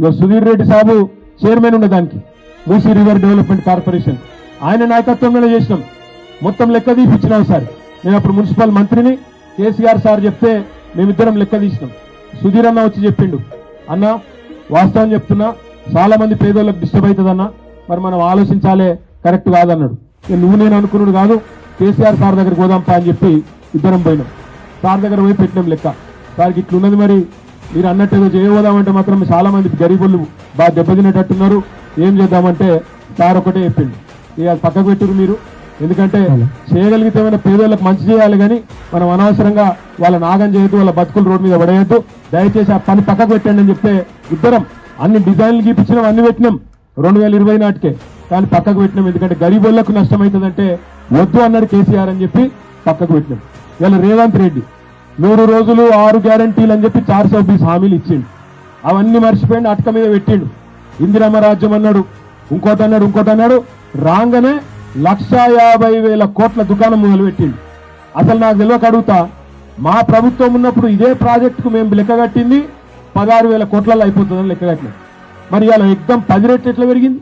ఇక సుధీర్ రెడ్డి సాబు చైర్మన్ ఉండే దానికి మూసీ రివర్ డెవలప్మెంట్ కార్పొరేషన్. ఆయన నాయకత్వంలోనే చేసినాం. మొత్తం లెక్క తీపిచ్చినాం సార్. నేను అప్పుడు మున్సిపల్ మంత్రిని కేసీఆర్ సార్ చెప్తే మేమిద్దరం లెక్క తీసినాం. సుధీర్ అన్న వచ్చి చెప్పిండు అన్న వాస్తవం చెప్తున్నా చాలా మంది పేదోళ్ళకి డిస్టర్బ్ అవుతుందన్న మరి మనం ఆలోచించాలే కరెక్ట్ కాదన్నాడు. నువ్వు నేను అనుకున్నాడు కాదు కేసీఆర్ సార్ దగ్గర పోదాంపా అని చెప్పి ఇద్దరం పోయినాం. సార్ దగ్గర పోయి పెట్టినాం లెక్క. సార్కి ఇట్లున్నది మరి మీరు అన్నట్టు ఏదో చేయబోదామంటే మాత్రం చాలా మంది గరీబులు బాగా దెబ్బతినేటట్టున్నారు. ఏం చేద్దామంటే సార్ ఒకటే చెప్పిండు. ఇక అది పక్కకు పెట్టురు మీరు. ఎందుకంటే చేయగలిగితే ఏమైనా పేదోళ్ళకి మంచి చేయాలి కానీ మనం అనవసరంగా వాళ్ళ నాగం చేయొద్దు వాళ్ళ బతుకులు రోడ్డు మీద పడేయద్దు. దయచేసి ఆ పని పక్కకు పెట్టండి అని చెప్తే ఇద్దరం అన్ని డిజైన్లు గీపించినాం అన్ని పెట్టినాం. రెండు వేల ఇరవై నాటికే. కానీ పక్కకు పెట్టినాం. ఎందుకంటే గరీబులకు నష్టం అవుతుందంటే వద్దు అన్నాడు కేసీఆర్ అని చెప్పి పక్కకు పెట్టినాం. ఇలా రేవంత్ రెడ్డి నూరు రోజులు ఆరు గ్యారంటీలు అని చెప్పి చార్ సో హామీలు ఇచ్చిండు. అవన్నీ మర్చిపోయిండు అటక మీద పెట్టిండు. ఇందిరమ్మ రాజ్యం అన్నాడు ఇంకోటి అన్నాడు ఇంకోటి అన్నాడు రాగానే లక్ష యాభై వేల కోట్ల దుకాణం మొదలుపెట్టిండు. అసలు నాకు తెలియక అడుగుతా మా ప్రభుత్వం ఉన్నప్పుడు ఇదే ప్రాజెక్టుకు మేము లెక్క కట్టింది పదహారు వేల కోట్లలో అయిపోతుందని లెక్క కట్టినాం. మరి ఇలా ఎగ్దం పది రెట్లు ఎట్లా పెరిగింది?